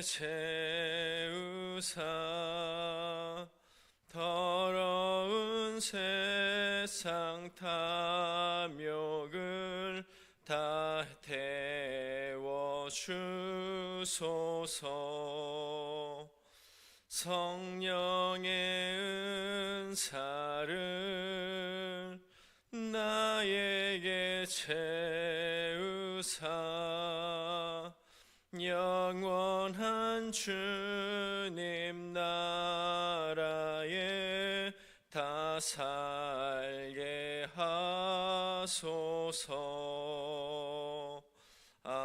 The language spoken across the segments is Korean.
채우사 더러운 세상 탐욕을 다 태워 주소서. 성령의 은사를 나에게 채우사 영원한 주님 나라에 다 살게 하소서 아멘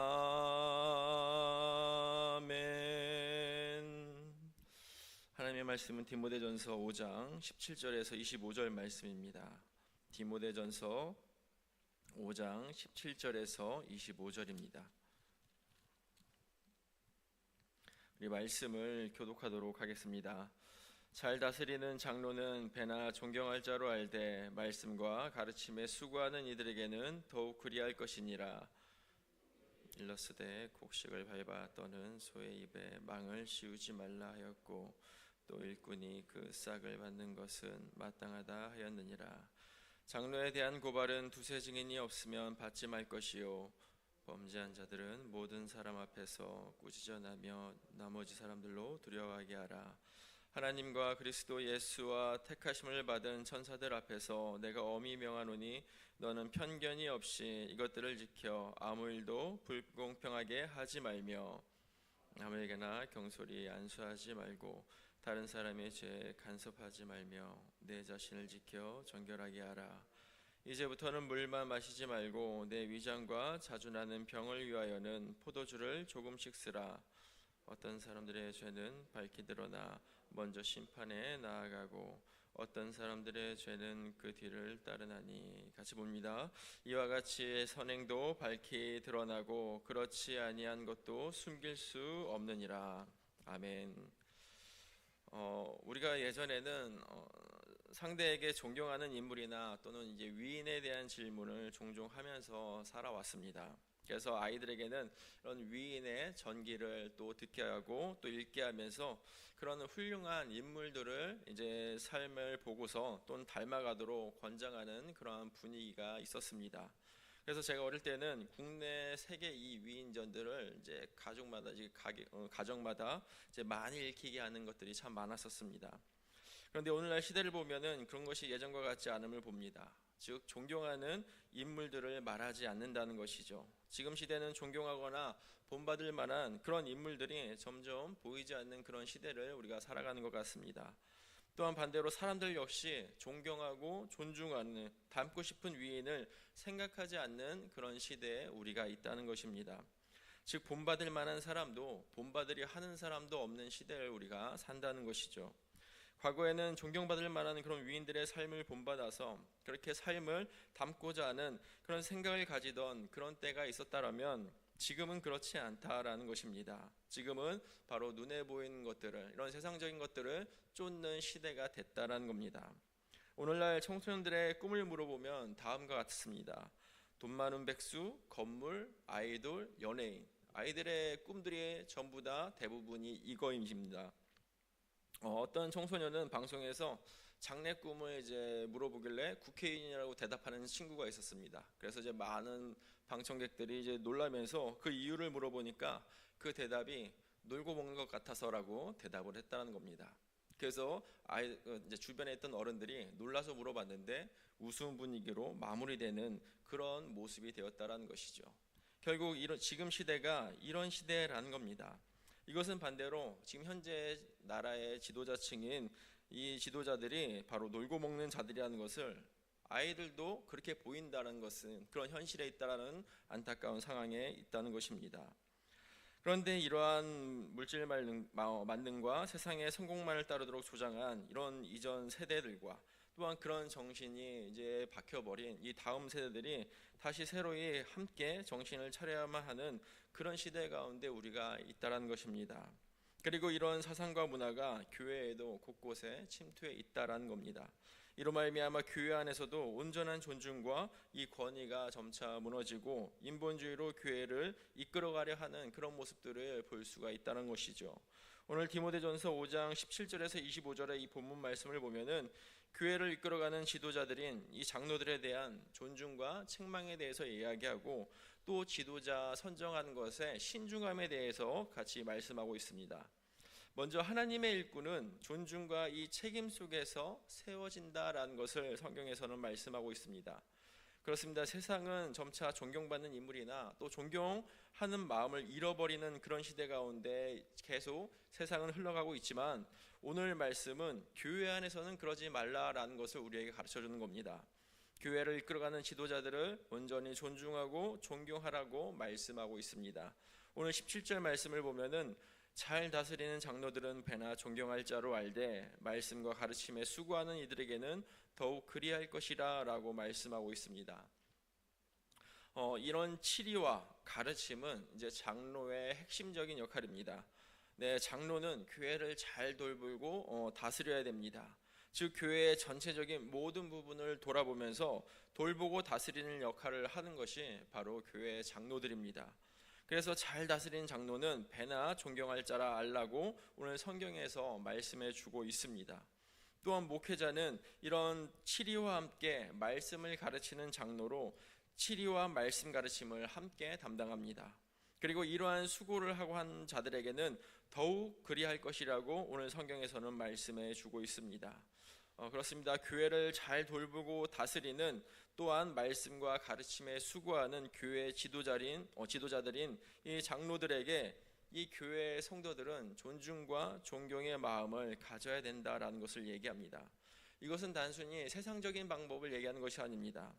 하나님의 말씀은 디모데전서 5장 17절에서 25절 말씀입니다. 디모데전서 5장 17절에서 25절입니다. 우리 말씀을 교독하도록 하겠습니다. 잘 다스리는 장로는 배나 존경할 자로 알되 말씀과 가르침에 수고하는 이들에게는 더욱 그리할 것이니라. 일러스되 곡식을 밟아 떠는 소의 입에 망을 씌우지 말라 하였고 또 일꾼이 그 싹을 받는 것은 마땅하다 하였느니라. 장로에 대한 고발은 두세 증인이 없으면 받지 말 것이요 범죄한 자들은 모든 사람 앞에서 꾸짖어나며 나머지 사람들로 두려워하게 하라. 하나님과 그리스도 예수와 택하심을 받은 천사들 앞에서 내가 엄히 명하노니 너는 편견이 없이 이것들을 지켜 아무 일도 불공평하게 하지 말며 남에게나 경솔히 안수하지 말고 다른 사람의 죄에 간섭하지 말며 내 자신을 지켜 정결하게 하라. 이제부터는 물만 마시지 말고 내 위장과 자주 나는 병을 위하여는 포도주를 조금씩 쓰라. 어떤 사람들의 죄는 밝히 드러나 먼저 심판에 나아가고 어떤 사람들의 죄는 그 뒤를 따르나니 같이 봅니다. 이와 같이 선행도 밝히 드러나고 그렇지 아니한 것도 숨길 수 없느니라. 아멘. 어, 우리가 예전에는 어, 상대에게 존경하는 인물이나 또는 이제 위인에 대한 질문을 종종 하면서 살아왔습니다. 그래서 아이들에게는 이런 위인의 전기를 또 듣게 하고 또 읽게 하면서 그런 훌륭한 인물들을 이제 삶을 보고서 또는 닮아가도록 권장하는 그러한 분위기가 있었습니다. 그래서 제가 어릴 때는 국내 세계 이 위인전들을 이제 가족마다 이제 어, 가정마다 이제 많이 읽히게 하는 것들이 참 많았었습니다. 그런데 오늘날 시대를 보면은 그런 것이 예전과 같지 않음을 봅니다. 즉 존경하는 인물들을 말하지 않는다는 것이죠. 지금 시대는 존경하거나 본받을 만한 그런 인물들이 점점 보이지 않는 그런 시대를 우리가 살아가는 것 같습니다. 또한 반대로 사람들 역시 존경하고 존중하는 닮고 싶은 위인을 생각하지 않는 그런 시대에 우리가 있다는 것입니다. 즉 본받을 만한 사람도 본받으려 하는 사람도 없는 시대를 우리가 산다는 것이죠. 과거에는 존경받을 만한 그런 위인들의 삶을 본받아서 그렇게 삶을 담고자 하는 그런 생각을 가지던 그런 때가 있었다라면 지금은 그렇지 않다라는 것입니다. 지금은 바로 눈에 보이는 것들을 이런 세상적인 것들을 쫓는 시대가 됐다라는 겁니다. 오늘날 청소년들의 꿈을 물어보면 다음과 같습니다. 돈 많은 백수, 건물, 아이돌, 연예인. 아이들의 꿈들이 전부 다 대부분이 이거입니다. 어, 떤 청소년은 방송에서 장래 꿈을 이제 물어보길래 국회의원이라고 대답하는 친구가 있었습니다. 그래서 이제 많은 방청객들이 이제 놀라면서 그 이유를 물어보니까 그 대답이 놀고 먹는 것 같아서라고 대답을 했다는 겁니다. 그래서 아이 어, 이제 주변에 있던 어른들이 놀라서 물어봤는데 웃음 분위기로 마무리되는 그런 모습이 되었다라는 것이죠. 결국 이런 지금 시대가 이런 시대라는 겁니다. 이것은 반대로 지금 현재 나라의 지도자층인 이 지도자들이 바로 놀고 먹는 자들이라는 것을 아이들도 그렇게 보인다는 것은 그런 현실에 있다라는 안타까운 상황에 있다는 것입니다. 그런데 이러한 물질 만능과 세상의 성공만을 따르도록 조장한 이런 이전 세대들과 또한 그런 정신이 이제 박혀버린 이 다음 세대들이 다시 새로이 함께 정신을 차려야만 하는 그런 시대 가운데 우리가 있다라는 것입니다. 그리고 이런 사상과 문화가 교회에도 곳곳에 침투해 있다라는 겁니다. 이로 말미암아 교회 안에서도 온전한 존중과 이 권위가 점차 무너지고 인본주의로 교회를 이끌어가려 하는 그런 모습들을 볼 수가 있다는 것이죠. 오늘 디모데전서 5장 17절에서 25절의 이 본문 말씀을 보면은 교회를 이끌어가는 지도자들인 이 장로들에 대한 존중과 책망에 대해서 이야기하고 또 지도자 선정하는 것에 신중함에 대해서 같이 말씀하고 있습니다. 먼저 하나님의 일꾼은 존중과 이 책임 속에서 세워진다라는 것을 성경에서는 말씀하고 있습니다. 그렇습니다. 세상은 점차 존경받는 인물이나 또 존경하는 마음을 잃어버리는 그런 시대 가운데 계속 세상은 흘러가고 있지만 오늘 말씀은 교회 안에서는 그러지 말라라는 것을 우리에게 가르쳐 주는 겁니다. 교회를 이끌어가는 지도자들을 온전히 존중하고 존경하라고 말씀하고 있습니다. 오늘 17절 말씀을 보면은 잘 다스리는 장로들은 배나 존경할 자로 알되 말씀과 가르침에 수고하는 이들에게는 더욱 그리할 것이라라고 말씀하고 있습니다. 어, 이런 치리와 가르침은 이제 장로의 핵심적인 역할입니다. 네, 장로는 교회를 잘 돌보고 어, 다스려야 됩니다. 즉 교회의 전체적인 모든 부분을 돌아보면서 돌보고 다스리는 역할을 하는 것이 바로 교회의 장로들입니다. 그래서 잘 다스리는 장로는 배나 존경할 자라 알라고 오늘 성경에서 말씀해 주고 있습니다. 또한 목회자는 이런 치리와 함께 말씀을 가르치는 장로로 치리와 말씀 가르침을 함께 담당합니다. 그리고 이러한 수고를 하고 한 자들에게는 더욱 그리할 것이라고 오늘 성경에서는 말씀해 주고 있습니다. 어, 그렇습니다. 교회를 잘 돌보고 다스리는 또한 말씀과 가르침에 수고하는 교회 지도자인 어, 지도자들인 이 장로들에게 이 교회 성도들은 존중과 존경의 마음을 가져야 된다라는 것을 얘기합니다. 이것은 단순히 세상적인 방법을 얘기하는 것이 아닙니다.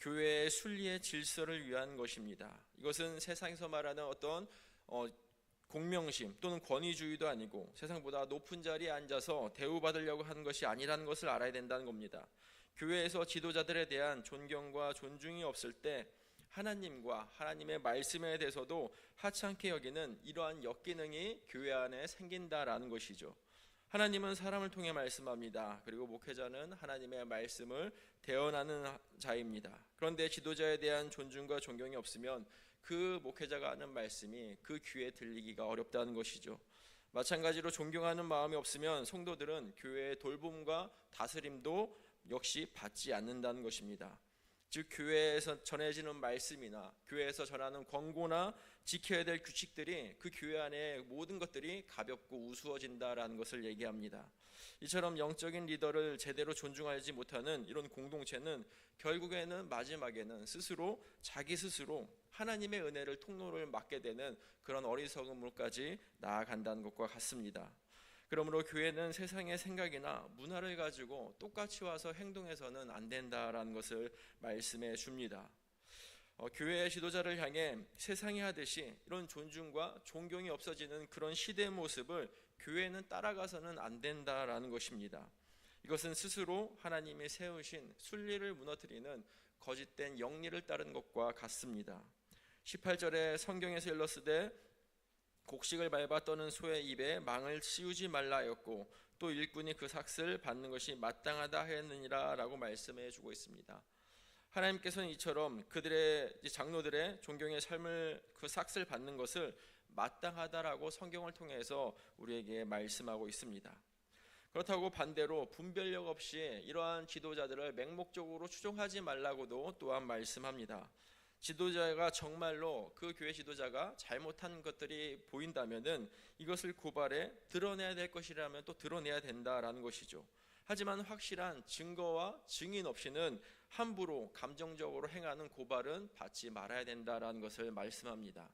교회의 순리의 질서를 위한 것입니다. 이것은 세상에서 말하는 어떤 어, 공명심 또는 권위주의도 아니고 세상보다 높은 자리에 앉아서 대우받으려고 하는 것이 아니라는 것을 알아야 된다는 겁니다. 교회에서 지도자들에 대한 존경과 존중이 없을 때 하나님과 하나님의 말씀에 대해서도 하찮게 여기는 이러한 역기능이 교회 안에 생긴다라는 것이죠. 하나님은 사람을 통해 말씀합니다. 그리고 목회자는 하나님의 말씀을 대언하는 자입니다. 그런데 지도자에 대한 존중과 존경이 없으면 그 목회자가 하는 말씀이 그 귀에 들리기가 어렵다는 것이죠. 마찬가지로 존경하는 마음이 없으면 성도들은 교회의 돌봄과 다스림도 역시 받지 않는다는 것입니다. 즉 교회에서 전해지는 말씀이나 교회에서 전하는 권고나 지켜야 될 규칙들이 그 교회 안에 모든 것들이 가볍고 우스워진다라는 것을 얘기합니다. 이처럼 영적인 리더를 제대로 존중하지 못하는 이런 공동체는 결국에는 마지막에는 스스로 자기 스스로 하나님의 은혜를 통로를 막게 되는 그런 어리석음으로까지 나아간다는 것과 같습니다. 그러므로 교회는 세상의 생각이나 문화를 가지고 똑같이 와서 행동해서는 안 된다라는 것을 말씀해 줍니다. 어, 교회의 지도자를 향해 세상이 하듯이 이런 존중과 존경이 없어지는 그런 시대의 모습을 교회는 따라가서는 안 된다라는 것입니다. 이것은 스스로 하나님이 세우신 순리를 무너뜨리는 거짓된 영리를 따른 것과 같습니다. 18절에 성경에서 일렀으되 곡식을 밟아 떠는 소의 입에 망을 씌우지 말라였고 또 일꾼이 그 삭슬 받는 것이 마땅하다 했느니라라고 말씀해 주고 있습니다. 하나님께서는 이처럼 그들의 장로들의 존경의 삶을 그 삭슬 받는 것을 마땅하다라고 성경을 통해서 우리에게 말씀하고 있습니다. 그렇다고 반대로 분별력 없이 이러한 지도자들을 맹목적으로 추종하지 말라고도 또한 말씀합니다. 지도자가 정말로 그 교회 지도자가 잘못한 것들이 보인다면은 이것을 고발해 드러내야 될 것이라면 또 드러내야 된다라는 것이죠. 하지만 확실한 증거와 증인 없이는 함부로 감정적으로 행하는 고발은 받지 말아야 된다라는 것을 말씀합니다.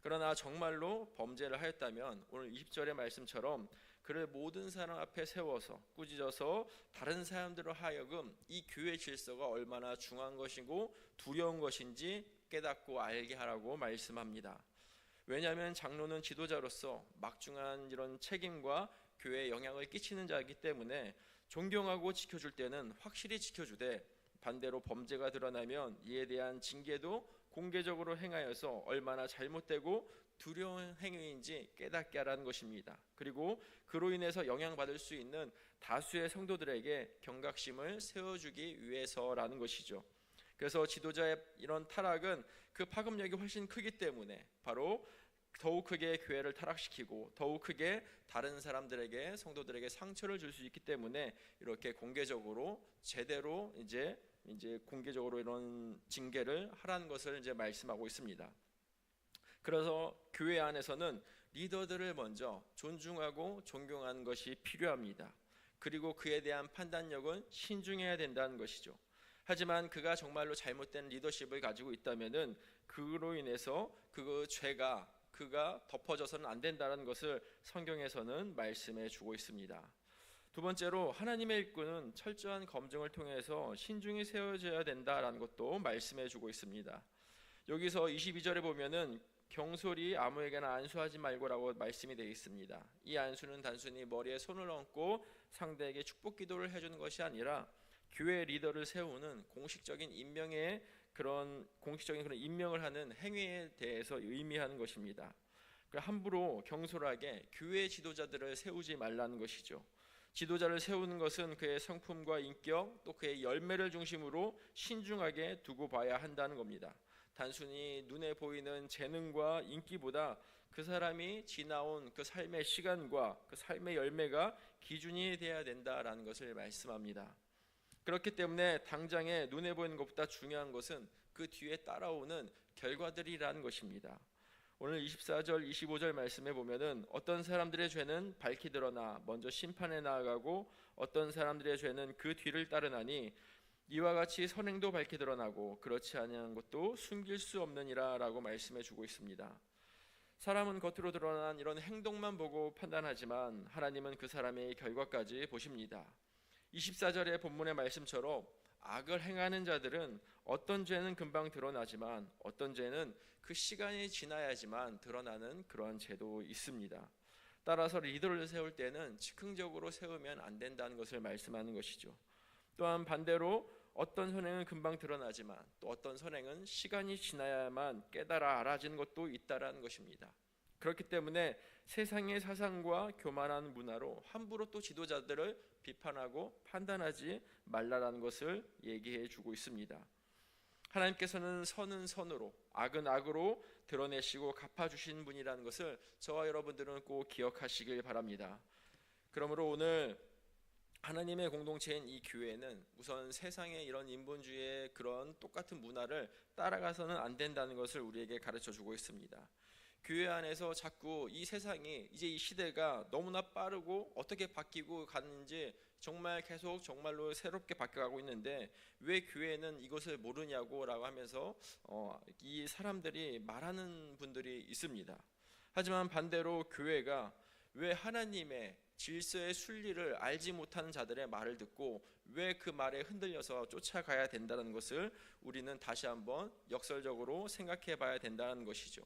그러나 정말로 범죄를 하였다면 오늘 20절의 말씀처럼 그를 모든 사람 앞에 세워서 꾸짖어서 다른 사람들로 하여금 이 교회 질서가 얼마나 중요한 것이고 두려운 것인지 깨닫고 알게 하라고 말씀합니다. 왜냐하면 장로는 지도자로서 막중한 이런 책임과 교회에 영향을 끼치는 자이기 때문에 존경하고 지켜줄 때는 확실히 지켜주되 반대로 범죄가 드러나면 이에 대한 징계도 공개적으로 행하여서 얼마나 잘못되고 두려운 행위인지 깨닫게 하라는 것입니다. 그리고 그로 인해서 영향받을 수 있는 다수의 성도들에게 경각심을 세워주기 위해서라는 것이죠. 그래서 지도자의 이런 타락은 그 파급력이 훨씬 크기 때문에 바로 더욱 크게 교회를 타락시키고 더욱 크게 다른 사람들에게 성도들에게 상처를 줄 수 있기 때문에 이렇게 공개적으로 제대로 이제 이제 공개적으로 이런 징계를 하라는 것을 이제 말씀하고 있습니다. 그래서 교회 안에서는 리더들을 먼저 존중하고 존경하는 것이 필요합니다. 그리고 그에 대한 판단력은 신중해야 된다는 것이죠. 하지만 그가 정말로 잘못된 리더십을 가지고 있다면은 그로 인해서 그 죄가 그가 덮어져서는 안 된다는 것을 성경에서는 말씀해 주고 있습니다. 두 번째로 하나님의 일꾼은 철저한 검증을 통해서 신중히 세워져야 된다라는 것도 말씀해 주고 있습니다. 여기서 22절에 보면은 경솔이 아무에게나 안수하지 말고라고 말씀이 되어 있습니다. 이 안수는 단순히 머리에 손을 얹고 상대에게 축복 기도를 해주는 것이 아니라 교회 리더를 세우는 공식적인 임명의 그런 공식적인 그런 임명을 하는 행위에 대해서 의미하는 것입니다. 그러니까 함부로 경솔하게 교회 지도자들을 세우지 말라는 것이죠. 지도자를 세우는 것은 그의 성품과 인격 또 그의 열매를 중심으로 신중하게 두고 봐야 한다는 겁니다. 단순히 눈에 보이는 재능과 인기보다 그 사람이 지나온 그 삶의 시간과 그 삶의 열매가 기준이 되어야 된다라는 것을 말씀합니다. 그렇기 때문에 당장에 눈에 보이는 것보다 중요한 것은 그 뒤에 따라오는 결과들이라는 것입니다. 오늘 24절, 25절 말씀에 보면은 어떤 사람들의 죄는 밝히 드러나 먼저 심판에 나아가고 어떤 사람들의 죄는 그 뒤를 따르나니 이와 같이 선행도 밝히 드러나고 그렇지 아니한 것도 숨길 수 없느니라라고 말씀해 주고 있습니다. 사람은 겉으로 드러난 이런 행동만 보고 판단하지만 하나님은 그 사람의 결과까지 보십니다. 24절의 본문의 말씀처럼 악을 행하는 자들은 어떤 죄는 금방 드러나지만 어떤 죄는 그 시간이 지나야지만 드러나는 그런 죄도 있습니다. 따라서 리더를 세울 때는 즉흥적으로 세우면 안 된다는 것을 말씀하는 것이죠. 또한 반대로 어떤 선행은 금방 드러나지만 또 어떤 선행은 시간이 지나야만 깨달아 알아지는 것도 있다라는 것입니다. 그렇기 때문에 세상의 사상과 교만한 문화로 함부로 또 지도자들을 비판하고 판단하지 말라라는 것을 얘기해 주고 있습니다. 하나님께서는 선은 선으로 악은 악으로 드러내시고 갚아 주신 분이라는 것을 저와 여러분들은 꼭 기억하시길 바랍니다. 그러므로 오늘 하나님의 공동체인 이 교회는 우선 세상의 이런 인본주의의 그런 똑같은 문화를 따라가서는 안 된다는 것을 우리에게 가르쳐 주고 있습니다. 교회 안에서 자꾸 이 세상이 이제 이 시대가 너무나 빠르고 어떻게 바뀌고 가는지 정말 계속 정말로 새롭게 바뀌어가고 있는데 왜 교회는 이것을 모르냐고라고 하면서 어, 이 사람들이 말하는 분들이 있습니다. 하지만 반대로 교회가 왜 하나님의 질서의 순리를 알지 못하는 자들의 말을 듣고 왜 그 말에 흔들려서 쫓아가야 된다는 것을 우리는 다시 한번 역설적으로 생각해 봐야 된다는 것이죠.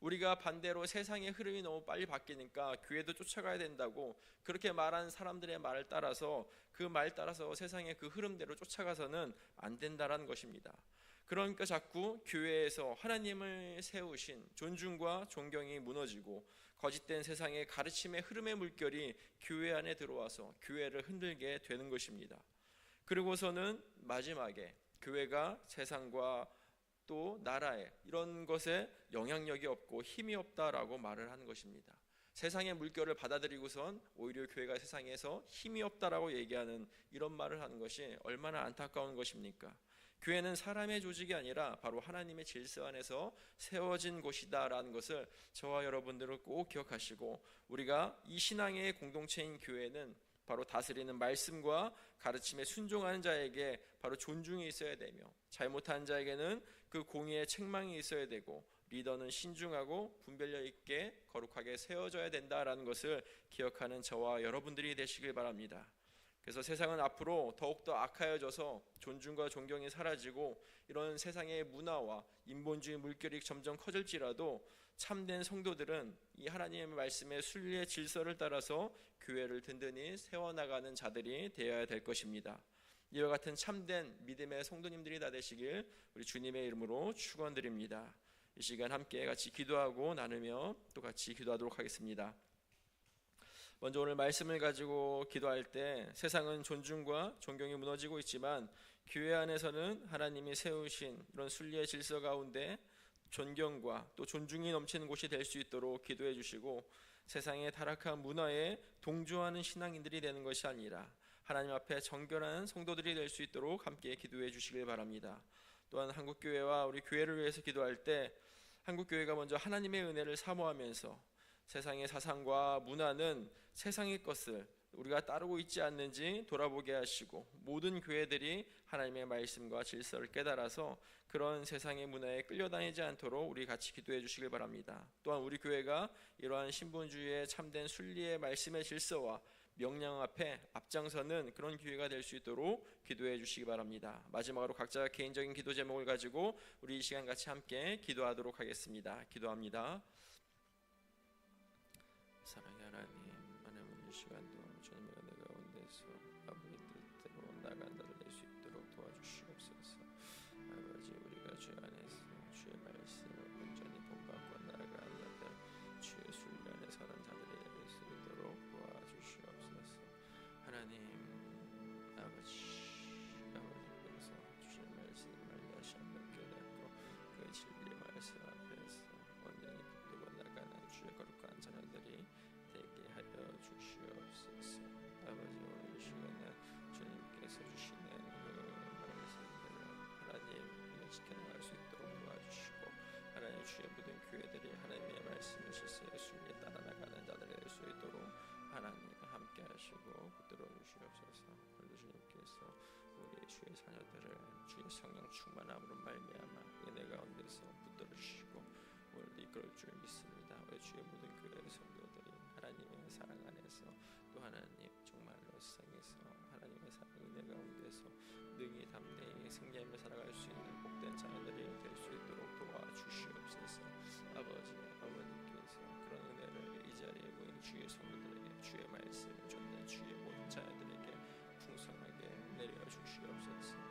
우리가 반대로 세상의 흐름이 너무 빨리 바뀌니까 교회도 쫓아가야 된다고 그렇게 말하는 사람들의 말을 따라서 그 말 따라서 세상의 그 흐름대로 쫓아가서는 안 된다라는 것입니다. 그러니까 자꾸 교회에서 하나님을 세우신 존중과 존경이 무너지고 거짓된 세상의 가르침의 흐름의 물결이 교회 안에 들어와서 교회를 흔들게 되는 것입니다. 그리고서는 마지막에 교회가 세상과 또 나라에 이런 것에 영향력이 없고 힘이 없다라고 말을 하는 것입니다. 세상의 물결을 받아들이고선 오히려 교회가 세상에서 힘이 없다라고 얘기하는 이런 말을 하는 것이 얼마나 안타까운 것입니까? 교회는 사람의 조직이 아니라 바로 하나님의 질서 안에서 세워진 곳이다라는 것을 저와 여러분들은 꼭 기억하시고 우리가 이 신앙의 공동체인 교회는 바로 다스리는 말씀과 가르침에 순종하는 자에게 바로 존중이 있어야 되며 잘못한 자에게는 그 공의의 책망이 있어야 되고 리더는 신중하고 분별력 있게 거룩하게 세워져야 된다라는 것을 기억하는 저와 여러분들이 되시길 바랍니다. 그래서 세상은 앞으로 더욱더 악하여져서 존중과 존경이 사라지고 이런 세상의 문화와 인본주의 물결이 점점 커질지라도 참된 성도들은 이 하나님의 말씀의 순리의 질서를 따라서 교회를 든든히 세워나가는 자들이 되어야 될 것입니다. 이와 같은 참된 믿음의 성도님들이 다 되시길 우리 주님의 이름으로 축원드립니다. 이 시간 함께 같이 기도하고 나누며 또 같이 기도하도록 하겠습니다. 먼저 오늘 말씀을 가지고 기도할 때 세상은 존중과 존경이 무너지고 있지만 교회 안에서는 하나님이 세우신 이런 순리의 질서 가운데 존경과 또 존중이 넘치는 곳이 될 수 있도록 기도해 주시고 세상의 타락한 문화에 동조하는 신앙인들이 되는 것이 아니라 하나님 앞에 정결한 성도들이 될 수 있도록 함께 기도해 주시길 바랍니다. 또한 한국 교회와 우리 교회를 위해서 기도할 때 한국 교회가 먼저 하나님의 은혜를 사모하면서 세상의 사상과 문화는 세상의 것을 우리가 따르고 있지 않는지 돌아보게 하시고 모든 교회들이 하나님의 말씀과 질서를 깨달아서 그런 세상의 문화에 끌려다니지 않도록 우리 같이 기도해 주시길 바랍니다. 또한 우리 교회가 이러한 신분주의의 참된 순리의 말씀의 질서와 명령 앞에 앞장서는 그런 기회가 될 수 있도록 기도해 주시기 바랍니다. 마지막으로 각자 개인적인 기도 제목을 가지고 우리 이 시간 같이 함께 기도하도록 하겠습니다. 기도합니다. 주의 모든 교회들이 하나님의 말씀을 실수의 순리에 따라 나가는 자들이 될수 있도록 하나님 함께 하시고 붙들어 주시옵소서. 오늘 주님께서 우리 주의 자녀들을 주의 성령 충만함으로 말미암아 은혜 가운데서 붙들어 주시고 오늘도 이끌어 줄 믿습니다. 우리 주의 모든 교회 성도들이 하나님의 사랑 안에서 또 하나님 정말로 세상에서 하나님의 사랑 은혜 가운데서 능히 담대히 승리하며 살아갈 수 있는 복된 자녀들이 될 수 있도록 도와주시옵소서. 주의 성도들에게 주의 말씀 전된 주의 모든 자녀들에게 풍성하게 내려 주시옵소서.